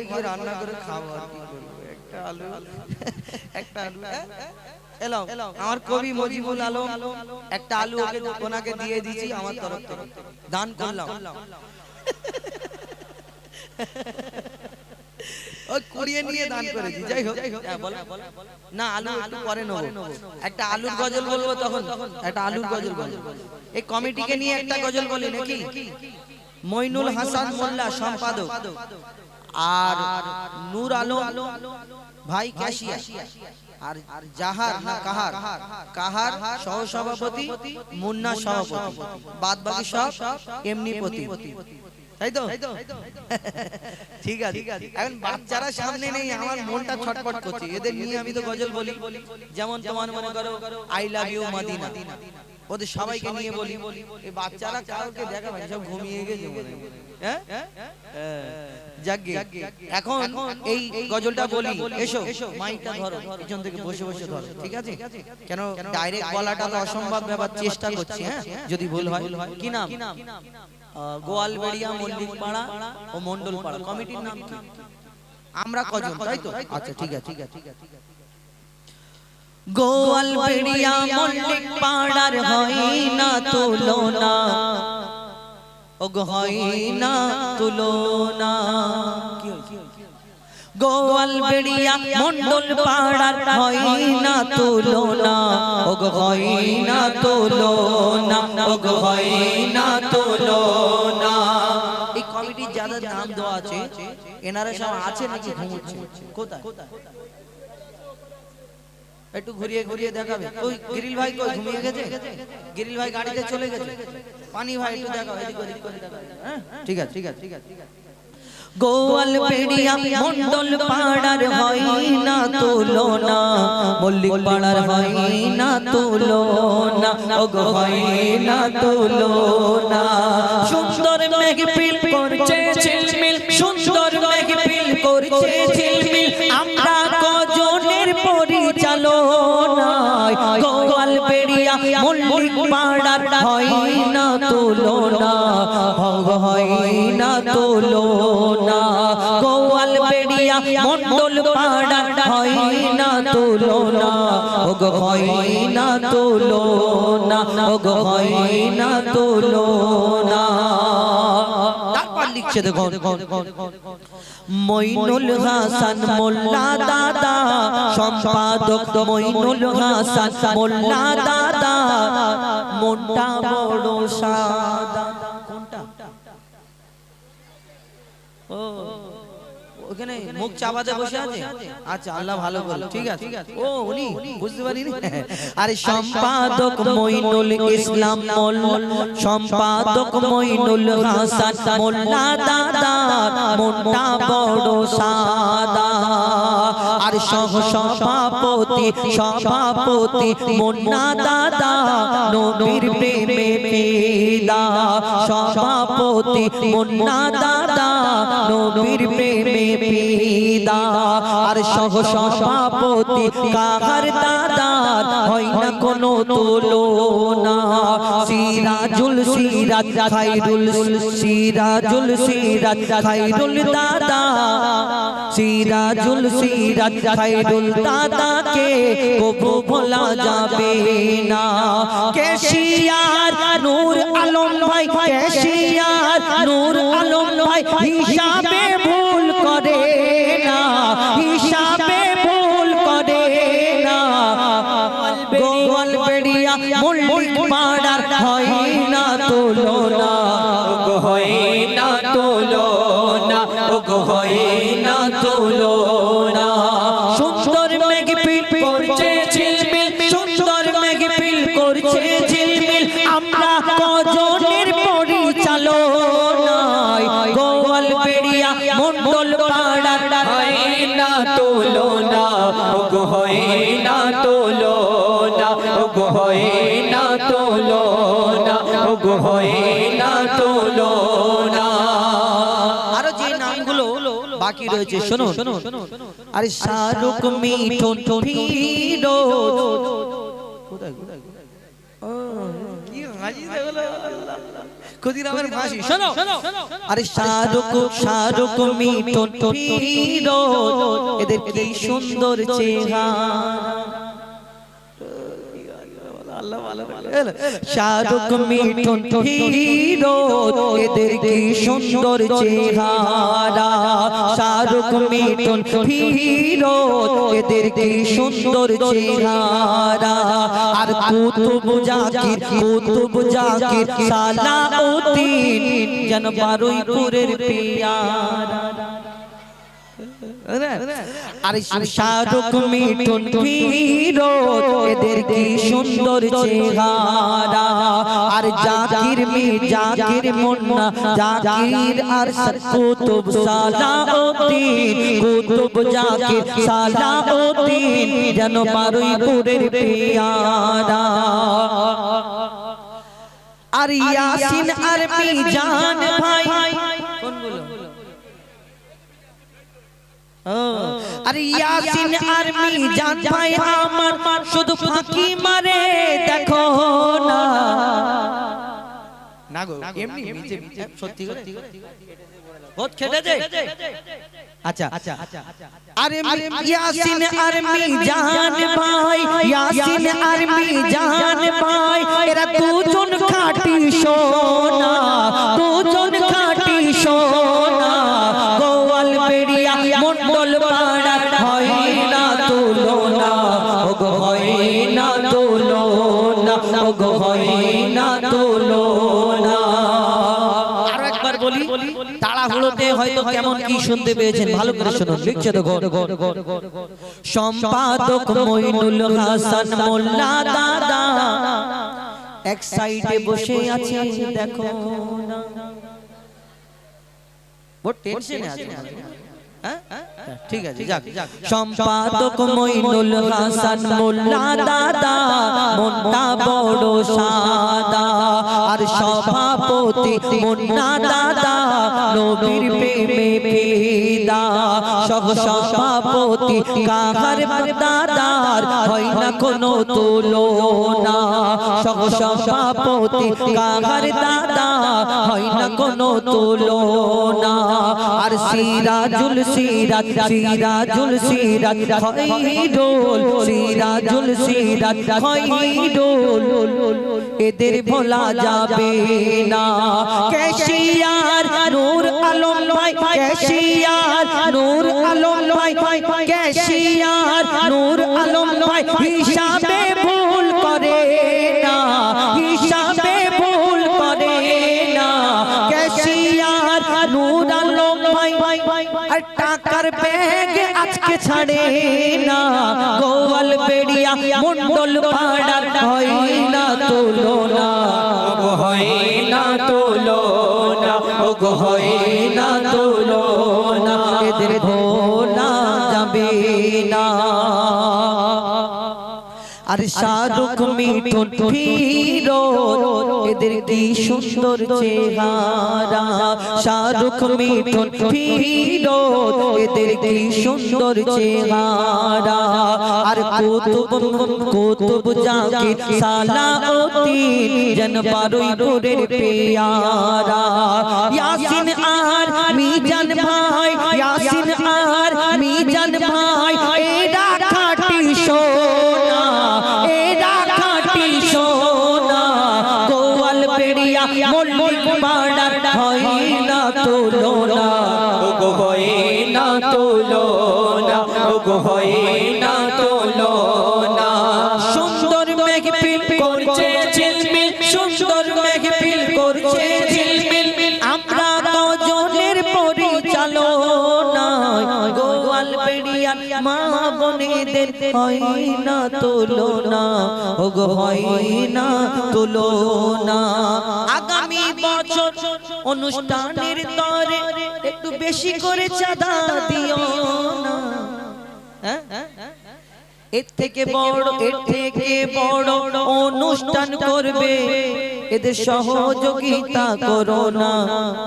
ঘরে গিয়ে রান্না করে খাব আর কি করব? একটা আলু একটা আলু? এলাও আমার কবি মজিবুল আলম একটা আলু ওকে ওনাকে দিয়ে দিয়েছি আমার তরফ থেকে। দান করলাম। ওই কুড়িয়ে নিয়ে দান করেছি। যাই হোক না আলু একটু পরে নেব। একটা আলুর গজল বলব তখন। একটা আলুর গজল বলব। এই কমিটিকে নিয়ে একটা গজল বলি নাকি? মইনুল হাসান মোল্লা সম্পাদক। আর নূর আলম ভাই ক্যাশিয়া আর জাহার কাহার কাহার সহসভাপতি মুন্না সভাপতি বাদ বাকি সব এমনি পতি। তাই তো? ঠিক আছে। এখন বাচ্চারা এদের গজল বলি। যেমন তোমার মনে করো আই লাভ ইউ মাদিনা। ওদের সবাইকে নিয়ে বলি। বাচ্চারা কাউকে দেখাবে না, সব ঘুমিয়ে গেছে মনে হয়। হ্যাঁ এখন এই গজলটা বলি এসো মাইকটা ধরো পিছন থেকে বসে বসে ধরো ঠিক আছে? কেন ডাইরেক্ট বলাটা তো অসম্ভব ব্যাপার চেষ্টা করছি হ্যাঁ? যদি ভুল হয় কি নাম? গোয়ালবেড়িয়া মল্লিক পাড়া ও মন্ডল পাড়া কমিটির নাম কি? আমরা কজন তাই তো? আচ্ছা ঠিক আছে ঠিক আছে ঠিক আছে। গোয়ালবেড়িয়া মল্লিক পাড়ার হয় না তুলনা। ওগ হয় না তুলনা গোয়ালবেড়িয়া মন্ডল পাড়ার হয় না তুলনা। ওগ হয় না তুলনা। ওগ হয় না তুলনা। এই কমিটির যাদের নাম দেওয়া আছে, এনারা সব আছে নাকি ঘুমোচ্ছে? একটু ঘুরিয়ে ঘুরিয়ে দেখাবে। ওই গিরিল ভাই কই, ঘুমিয়ে গেছে? গিরিল ভাই গাড়িতে চলে গেছে? পানি ভাই একটু দেখাও এদিক ওদিক করে দেখাও হ্যাঁ ঠিক আছে ঠিক আছে ঠিক আছে ঠিক আছে। গোয়ালবেড়িয়া মন্ডল পাড়ার হয় না তুলনা। মল্লিক পাড়ার হয় না তুলনা। ওগ হয় না তুলনা। সুন্দর মেঘ পিল পাড়ার না না গোয়াল বেড়িয়া মন্ডল পাড়া হয় না তুলনা ওগ হয় না তুলনা ওগ হয় না তুলনা। তারপর দেখো মইনুল হাসান মোল্লা দাদা। সম্পাদক মইনুল হাসান মোল্লা দাদা। মোটা বড় সাদা। কোনটা? ও। ওখানে মুখ চাপাতে বসে আছে? আচ্ছা আল্লাহ ভালো বল ঠিক আছে। ও উনি বুঝতে পারিনি। আরে সম্পাদক মইনুল ইসলাম মোল সম্পাদক মইনুল হাসান মোল্লা দাদা মনটা বড় সাদা। আর সহ সভাপতি সভাপতি মুন্না দাদা নবীর প্রেমে ফিদা। সভাপতি মুন্না দাদা নবীর প্রেমে পিদা আর সহ সভাপতি কাহার দাদা? হয় না কোনো তুলনা? সিরাজুল সিরাজ খাইরুল সিরাজুল সিরাজ খাইরুল দাদা। সিরাজুল সিরাজ খাইরুল দাদাকে কবু ভোলা যাবে না। কেশিয়ার নূর আলম ভাই, কেশিয়ার নূর আলম ভাই, হিসাবে তুলনা ওগো হয় না তুলনা ওগো হয় না আরও যে নামগুলো বাকি রয়েছে শোনো আরে শাহরুখ মিঠুন ফিরো কোথায় আরে শাহরুখ শাহরুখ মিঠুন এদের কি সুন্দর চেহারা। শাহরুখ মিঠুন হিরো এদের কি সুন্দর চেহারা? শাহরুখ মিঠুন হিরো এদের কি সুন্দর চেহারা? আর কুতুব জাকির কুতুব জাকির সালাউদ্দিন যেন বারুইপুরের পিয়ারা। আরে শাহরুখ মিঠুন হিরো এদের কি সুন্দর চেহারা? আর জাকির মি জাকির মুন্না জাকির আর কুতুব সালাউদ্দিন। কুতুব জাকির সালাউদ্দিন যেন বারুইপুরের পিয়ারা। আর ইয়াসিন আর মিজান ভাই। আরে ইয়াসিন আর মিজান ভাই আমার শুধু ফাঁকি মারে দেখো না। না। গো এমনি নিচে নিচে সত্যি করে? বহুত খেটেছে আচ্ছা আচ্ছা আরে ইয়াসিন আর মিজান ভাই ইয়াসিন আর মিজান ভাই এরা দুজন খাঁটি সোনা। দুজন হয়তো কেমন কি শুনতে পেয়েছেন? ভালো করে শুনুন লিখছে ঘর সম্পাদক মইনুল হাসান মোল্লা দাদা। এক সাইডে বসে আছে দেখো না। টেনশনে আছে ঠিক আছে যাক যাক। সম্পাদক মইনুল হাসান মোল্লা দাদা। মনটা বড় সাদা। আর সভাপতি মুন্না দাদা। নবীর প্রেমে ফিদা সহ সভাপতি কাহার দাদার হয় না কোনো তুলনা সহ সভাপতি কাহার দাদা হয় না কোনো তুলনা আর সিরাজুল সিরাজ সিরাজুল সিরাজ খৈরুল সিরাজুল সিরাজ খৈরুল এদের ভোলা যাবে না ক্যাশিয়ার নূর আলম ভাই ক্যাশিয়ার নূর আলম ভাই, হিসাবে ভুল করে না, হিসাবে ভুল করে না। ক্যাশিয়ার নূর আলম ভাই, আর টাকার ব্যাগ আজকে ছাড়ে না। গোয়াল বেড়িয়া মন্ডল পাড়ার হয় না তুলনা। ও হয় না তুলনা ও গো হয় না তুলনা। না আর শাহরুখ মিঠুন হিরো এদের কি সুন্দর চেহারা? শাহরুখ মিঠুন হিরো এদের কি সুন্দর চেহারা? আর কুতুব কুতুব জাকির সালাউদ্দিন জন বারুইপুরের পেয়ারা। ইয়াসিন আর মিজান ভাই ইয়াসিন আর মিজান ভাই এরা খাটি সোনা এরা খাটি সোনা। গোয়াল পেড়িয়া মল্লিক পাড়ার হয় না তুলনা ও গো হয় না তুলনা ও গো হয় হয় না তুলনা ও গো হয় না তুলনা। আগামী বছর অনুষ্ঠানের তরে একটু বেশি করে চাঁদা দিও না। হ্যাঁ? এর থেকে বড়, এর থেকে বড় অনুষ্ঠান করবে এদের সহযোগিতা করো না,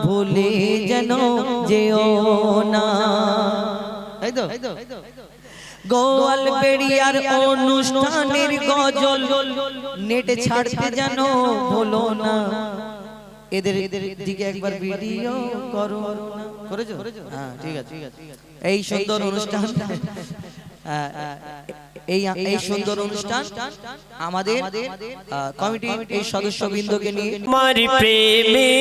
ভুলে যেন যেও না। গোয়াল বেড়িয়ার অনুষ্ঠানের গজল। নেটে ছাড়তে যেন ভুলো না। এদের এদের দিকে একবার ভিডিও করো করেছ? হ্যাঁ ঠিক আছে। এই সুন্দর অনুষ্ঠান। হ্যাঁ, এই এই সুন্দর অনুষ্ঠান আমাদের কমিটির এই সদস্যবৃন্দকে নিয়ে। তোমার প্রেমে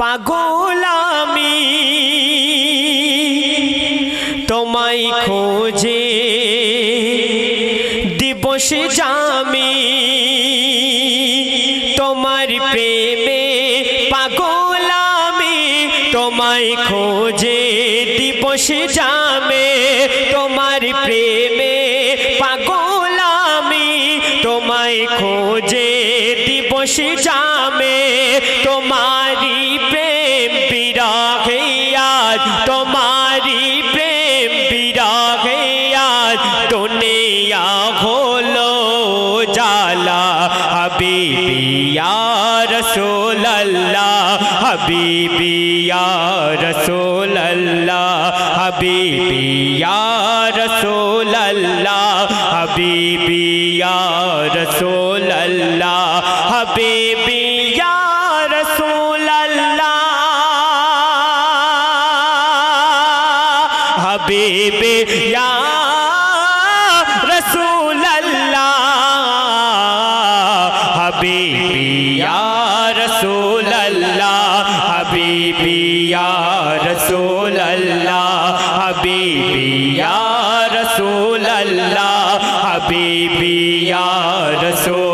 পাগল আমি। তোমায় খোঁজে। দিবস জামি, তোমার প্রেমে পাগল আমি। তোমায় খোঁজে, দিবস জামে, তোমার প্রেমে পাগল আমি। তোমায় খোঁজে, দিবস জামে, তোমারি হাবিবি रसूल अल्लाह हबीबी या रसूल अल्लाह हबीबी या रसूल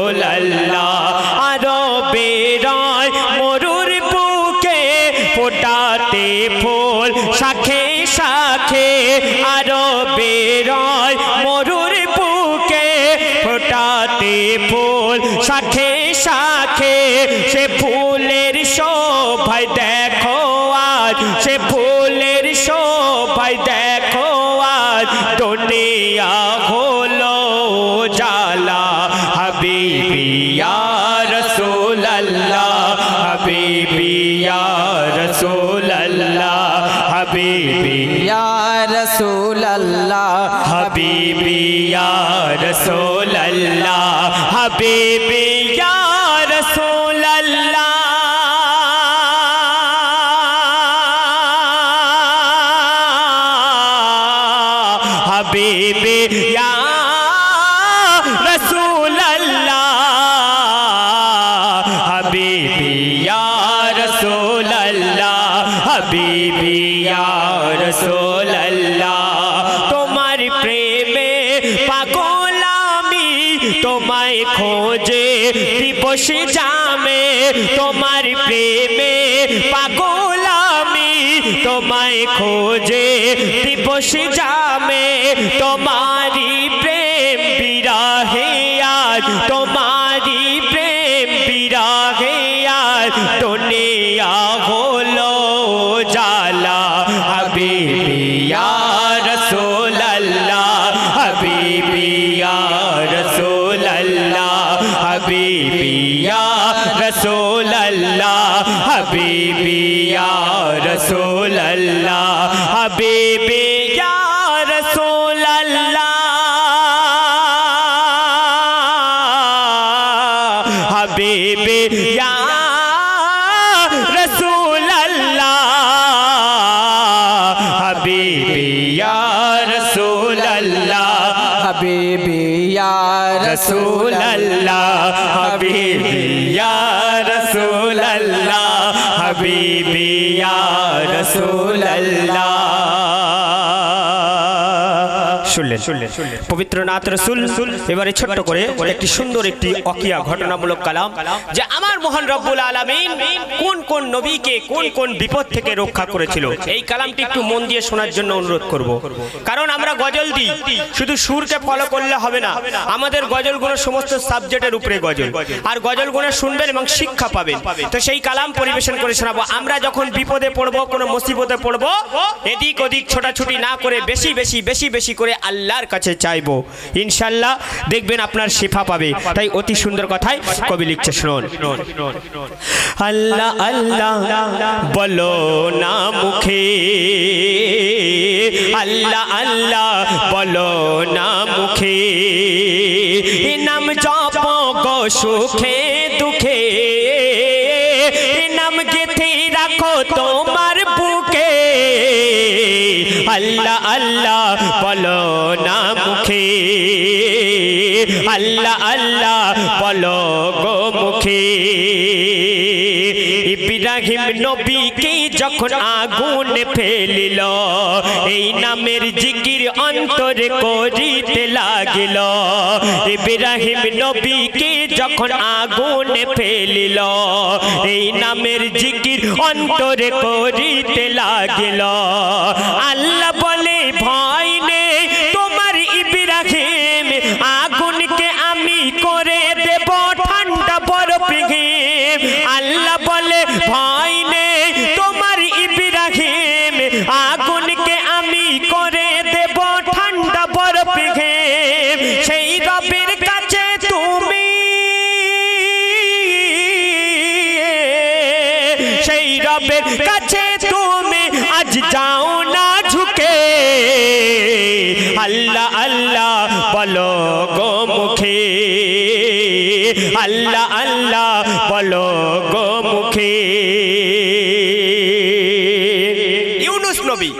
হাবিবি। ইয়া রাসূল আল্লাহ হাবিবি। দিবস যাবে তোমারি প্রেম বিরাহে আজ তোমারি رسول اللہ حبیبی یا رسول اللہ حبیبی یا رسول اللہ حبیبی یا رسول اللہ শুনলেন। পবিত্র নাথ রসুল এবারে ছোট্ট করে একটি সুন্দর একটি অকিয়া ঘটনামূলক কালাম যে আমার মহান রব্বুল আলামিন কোন কোন নবীকে কোন কোন বিপদ থেকে রক্ষা করেছিল। এই কালামটি একটু মন দিয়ে শোনার জন্য অনুরোধ করব। কারণ আমরা গজল দিই, শুধু সুরকে ফলো করলে হবে না, আমাদের গজলগুলো সমস্ত সাবজেক্টের উপরে গজল। আর গজলগুলো শুনবেন এবং শিক্ষা পাবেন। তো সেই কালাম পরিবেশন করে শোনাবো। আমরা যখন বিপদে পড়ব, কোনো মুসিবতে পড়ব, এদিক ওদিক ছোটাছুটি না করে বেশি বেশি বেশি বেশি করে আল্লাহর কাছে চাইব। ইনশাল্লাহ দেখবেন আপনার শেফা পাবে। তাই অতি সুন্দর কথায় কবি লিখছে, শুনুন। আল্লাহ আল্লাহ বলো না মুখে। আল্লাহ আল্লাহ বলো না মুখে। নাম জপ গো সুখে দুঃখে। নাম গেথে রাখো তো আল্লাহ আল্লাহ, বলো না মুখে। আল্লাহ আল্লাহ, বলো গো মুখে। ইব্রাহিম নবীকে যখন আগুন ফেলিল, এই নামের জিকির অন্তরে করিতে লাগিল। ইব্রাহিম নবীকে যখন আগুন ফেলিল, এই নামের জিকির অন্তরে করিতে লাগিল। আল্লাহ মুখে আল্লাহ আল্লাহ, বলো গো মুখে ইউনুস নবী,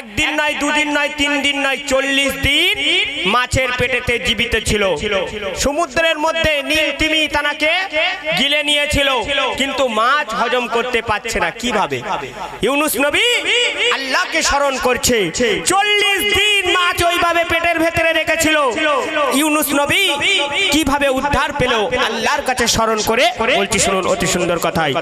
একদিন নয় দুদিন নয় তিন দিন নয় চল্লিশ দিন মাছের পেটেতে জীবিত ছিল। সমুদ্রের মধ্যে নীল তিমি তানাকে গিলে নিয়েছিল, কিন্তু মাছ হজম করতে পারছে না। কীভাবে? ইউনুস নবী আল্লাহকে স্মরণ করছে, চল্লিশ দিন মাছ ওইভাবে পেটের ভেতরে রেখেছিল। ইউনুস নবী কীভাবে উদ্ধার পেল? আল্লাহর কাছে স্মরণ করে বলছি, শুনুন, অতি সুন্দর কথাই।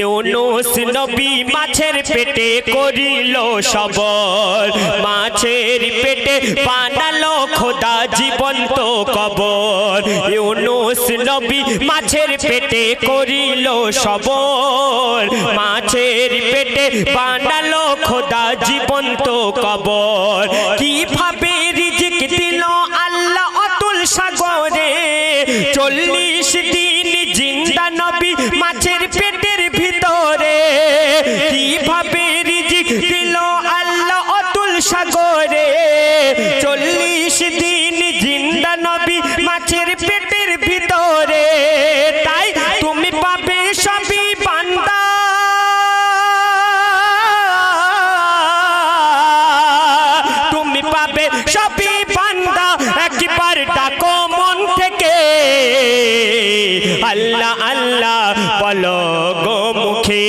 ইউনুস নবী মাছের পেটে করিল সবর মাছের পেটে বানালো খোদা জীবন্ত কবর। ইউনুস নবী মাছের পেটে করিল সবর মাছের পেটে বানালো খোদা জীবন্ত কবর। কীভাবে রিজিক দিল আল্লাহ অতুল সাগরে? চল্লিশ আল্লাহ আল্লাহ, বলো গো মুখে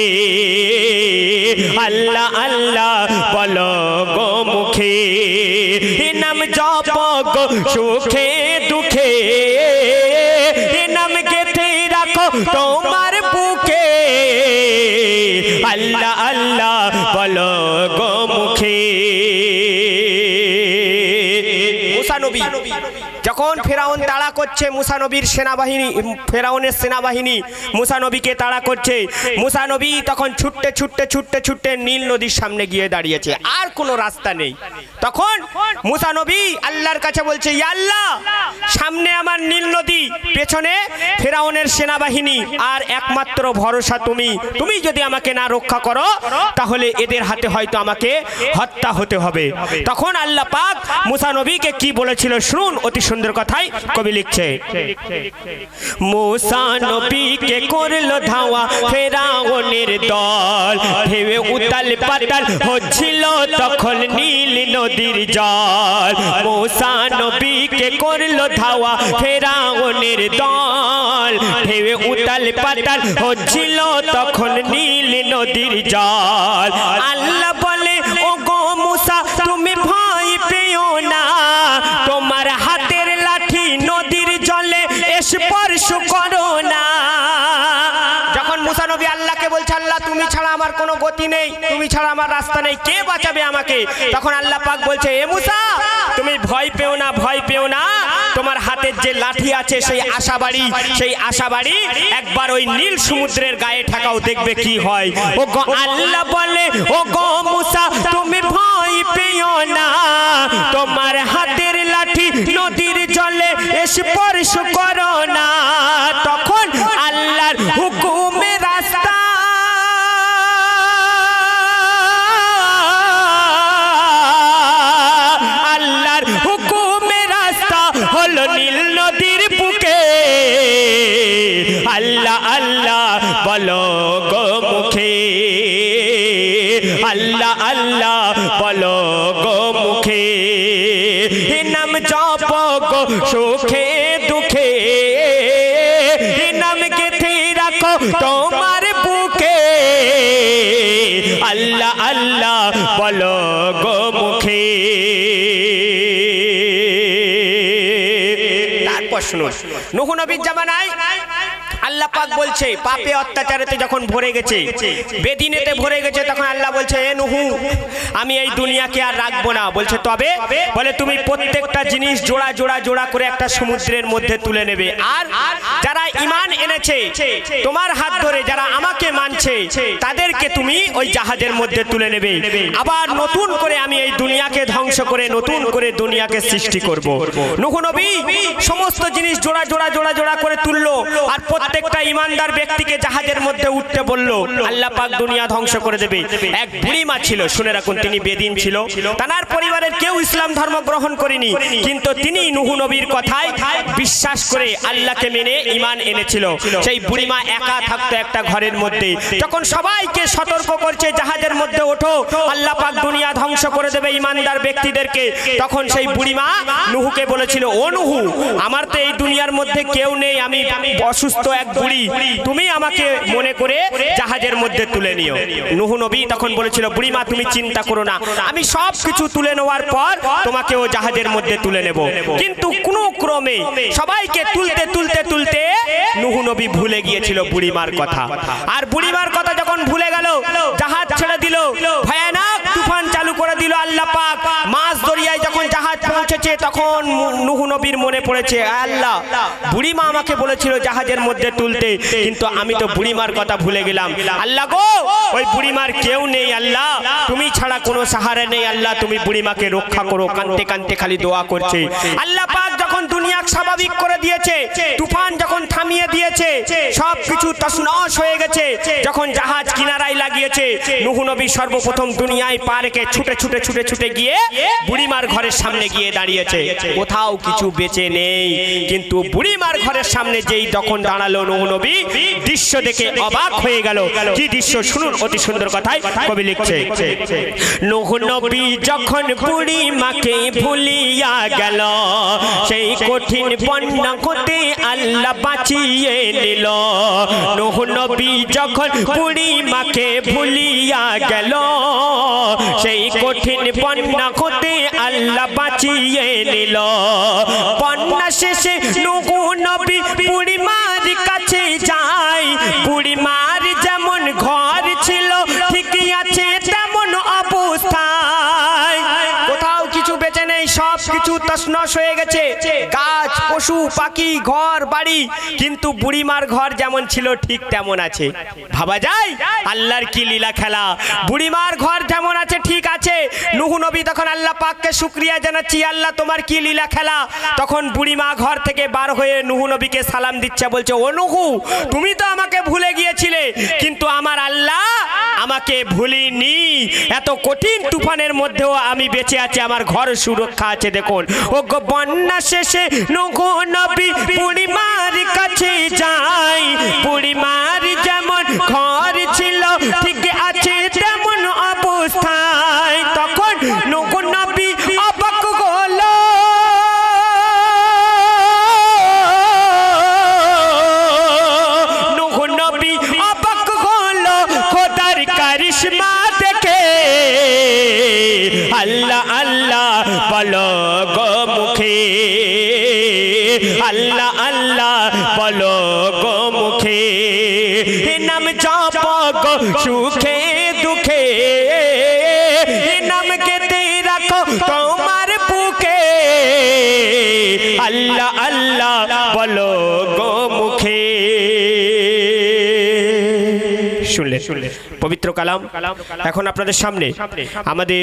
আল্লাহ আল্লাহ, বলো গো মুখে নাম জপ গো সুখে দুঃখে। নাম গেথে রাখো তোমার বুকে। আল্লাহ আল্লাহ, বলো গো মুখে যখন ফেরাউন করছে মুসানবীর সেনাবাহিনী ফেরাউনের সেনাবাহিনী। মুসানবীকে তাড়া করছে। মুসানবী তখন ছুটতে ছুটতে ছুটতে ছুটতে নীল নদীর সামনে গিয়ে দাঁড়িয়েছে। আর কোনো রাস্তা নেই। তখন মুসা নবী আল্লাহর কাছে বলছে, "ইয়া আল্লাহ, সামনে আমার নীল নদী, পেছনে ফেরাউনের সেনাবাহিনী, আর একমাত্র ভরসা তুমি। তুমি যদি আমাকে না রক্ষা করো, তাহলে এদের হাতে হয়তো আমাকে হত্যা হতে হবে। তখন আল্লাহ পাক মুসা নবীকে কি বলেছিল শুনুন, অতি সুন্দর কথাই কবি লিখছে। মুসা নবীকে করল ধাওয়া, ফেরাউনের দল ভেবে উতাল পাতাল হচ্ছিল তখন নীল নদীর জল। মুসা নবীকে করল ধাওয়া, ফেরাউনের দল। ঢেউ উতাল পাতাল হচ্ছিল তখন নীল নদীর জল। আল্লাহ নবী আল্লাহকে বলছে, আল্লাহ, তুমি ছাড়া আমার কোনো গতি নেই, তুমি ছাড়া আমার রাস্তা নেই, কে বাঁচাবে আমাকে? তখন আল্লাহ পাক বলছে, এ মুসা, তুমি ভয় পেও না, ভয় পেও না। তোমার হাতের যে লাঠি আছে, সেই আশাবাড়ি সেই আশাবাড়ি একবার ওই নীল সমুদ্রের গায়ে ঠাকাও, দেখবে কি হয়। ও গো আল্লাহ বলে ও গো মুসা, তুমি ভয় পেও না। তোমার হাতের লাঠি নদীর জলে এসে স্পর্শ করো না। তখন আল্লাহ বলো গো মুখে। আল্লাহ আল্লাহ বলো গো মুখে। নাম জপ গো সুখে দুঃখে। নাম গেথে রাখো তোমার বুকে। আল্লাহ আল্লাহ বলো গো মুখে। তারপর শুনুন। নুহ বলছে পাপে অত্যাচারেতে যখন ভরে গেছে। বেদিনেতে ভরে গেছে তখন আল্লাহ বলছে এ নুহু আমি এই দুনিয়াকে আর রাখব না। বলছে তবে বলে তুমি প্রত্যেকটা জিনিস জোড়া জোড়া জোড়া করে একটা সমুদ্রের মধ্যে তুলে নেবে। আর যারা ইমান এনেছে তোমার হাত ধরে যারা আমাকে মানছে তাদেরকে তুমি ওই জাহাজের মধ্যে তুলে নেবে। আবার নতুন করে আমি এই দুনিয়াকে ধ্বংস করে নতুন করে দুনিয়াকে সৃষ্টি করব। নুহু নবী সমস্ত জিনিস জোড়া জোড়া জোড়া জোড়া করে তুললো আর প্রত্যেকটা ইমানদার ব্যক্তিকে জাহাজের মধ্যে উঠতে বলল, আল্লাহ পাক দুনিয়া ধ্বংস করে দেবে। এক বুড়ি মা ছিল, শুনে রাখুন, তিনি বেদিন ছিল। তার পরিবারের কেউ ইসলাম ধর্ম গ্রহণ করেনি, কিন্তু তিনি নুহু নবীর কথায় বিশ্বাস করে আল্লাহকে মেনে ইমান এনেছিল। সেই বুড়িমা একা থাকতো একটা ঘরের মধ্যে যখন সবাইকে সতর্ক করছে, জাহাজের মধ্যে ওঠো, আল্লাহ পাক দুনিয়া ধ্বংস করে দেবে ইমানদার ব্যক্তিদেরকে। তখন সেই বুড়িমা নুহুকে বলেছিল, ও নুহু, আমার তো এই দুনিয়ার মধ্যে কেউ নেই, আমি অসুস্থ এক বুড়ি। তুমি আমাকে মনে করে জাহাজের মধ্যে তুলে নিও। নুহু নবী তখন বলেছিল, বুড়িমা, তুমি চিন্তা করো না। আমি সব কিছু তুলে নেওয়ার পর তোমাকে ও জাহাজের মধ্যে তুলে নেব। কিন্তু কোনো ক্রমে সবাইকে তুলতে তুলতে তুলতে নুহু নবী ভুলে গিয়েছিল বুড়িমার কথা। আর বুড়িমার কথা যখন ভুলে গেল, জাহাজ ছেড়ে দিল, ভয়ানক তুফান চালু করে দিল আল্লাহ পাক। মাছ দরিয়ায় যখন জাহাজ পৌঁছেছে, তখন নুহু নবীর মনে পড়েছে আল্লাহ, বুড়িমা আমাকে বলেছিল জাহাজের মধ্যে তুলতে, কিন্তু আমি তো বুড়িমার কথা ভুলে গেলাম। আল্লাহ গো, ওই বুড়িমার কেউ নেই আল্লাহ, তুমি ছাড়া কোনো সাহারা নেই আল্লাহ, তুমি বুড়িমাকে রক্ষা করো কানতে কানতে খালি দোয়া করছে। আল্লাহ পাক যখন দুনিয়া স্বাভাবিক করে দিয়েছে, তুফান যখন থামিয়ে দিয়েছে সব কিছু তছনছ হয়ে গেছে যখন জাহাজ কিনারায় লাগিয়েছে, নুহু নবী সর্বপ্রথম দুনিয়ায় পা রেখে ছুটে ছুটে ছুটে ছুটে গিয়ে বুড়িমার ঘরের সামনে গিয়ে দাঁড়িয়েছে। কোথাও কিছু বেঁচে নেই, কিন্তু বুড়িমার ঘরের সামনে যেই তখন দাঁড়াল নুহু নবী, দৃশ্য দেখে অবাক হয়ে গেল। কি দৃশ্য? শুনুন অতি সুন্দর কথাই কবি লিখছে। নুহু নবী যখন বুড়িমাকে ভুলিয়া গেল, সেই কঠিন বন্যা হতে আল্লাহ বাঁচিয়ে নিল। নুহ নবী যখন বুড়িমাকে ভুলিয়া গেল সেই কঠিন বন্যা হতে আল্লাহ বাঁচিয়ে নিল। বন্যা শেষে নুহ নবী বুড়িমার কাছে যায়। বুড়িমার যেমন ঘর ছিল ঠিকই আছে তেমন অবস্থায়। কোথাও কিছু বেঁচে নেই সব কিছু তছনছ হয়ে গাছ। পশু, পাখি, ঘর, বাড়ি, কিন্তু বুড়িমার ঘর যেমন ছিল ঠিক তেমন আছে। ভাবা যায়? আল্লাহর কি লীলা খেলা? বুড়িমার ঘর যেমন আছে, ঠিক আছে। নুহু নবী তখন আল্লাহ পাককে শুক্রিয়া জানাচ্ছি, আল্লাহ, তোমার কি লীলা খেলা? তখন বুড়িমা ঘর থেকে বার হয়ে নুহু নবীকে সালাম দিচ্ছে, বলছে, ও নুহু, তুমি তো আমাকে ভুলে গিয়েছিলে, কিন্তু আমার আল্লাহ আমাকে ভুলিনি। এত কঠিন তুফানের মধ্যেও আমি বেঁচে আছি, আমার ঘর সুরক্ষা আছে, দেখুন। ও বন্যা শেষে নগো নবী বুড়িমার কাছে যাই বুড়িমার যেমন ঘর ছিল ঠিক আছে তেমন অবস্থায় সুখে দুঃখে নামকে নাম কেতে রাখো তোমার বুকে। আল্লাহ আল্লাহ বলো গো মুখে। শুনলে শুনলে পবিত্র কালাম। এখন আপনাদের সামনে। আমাদের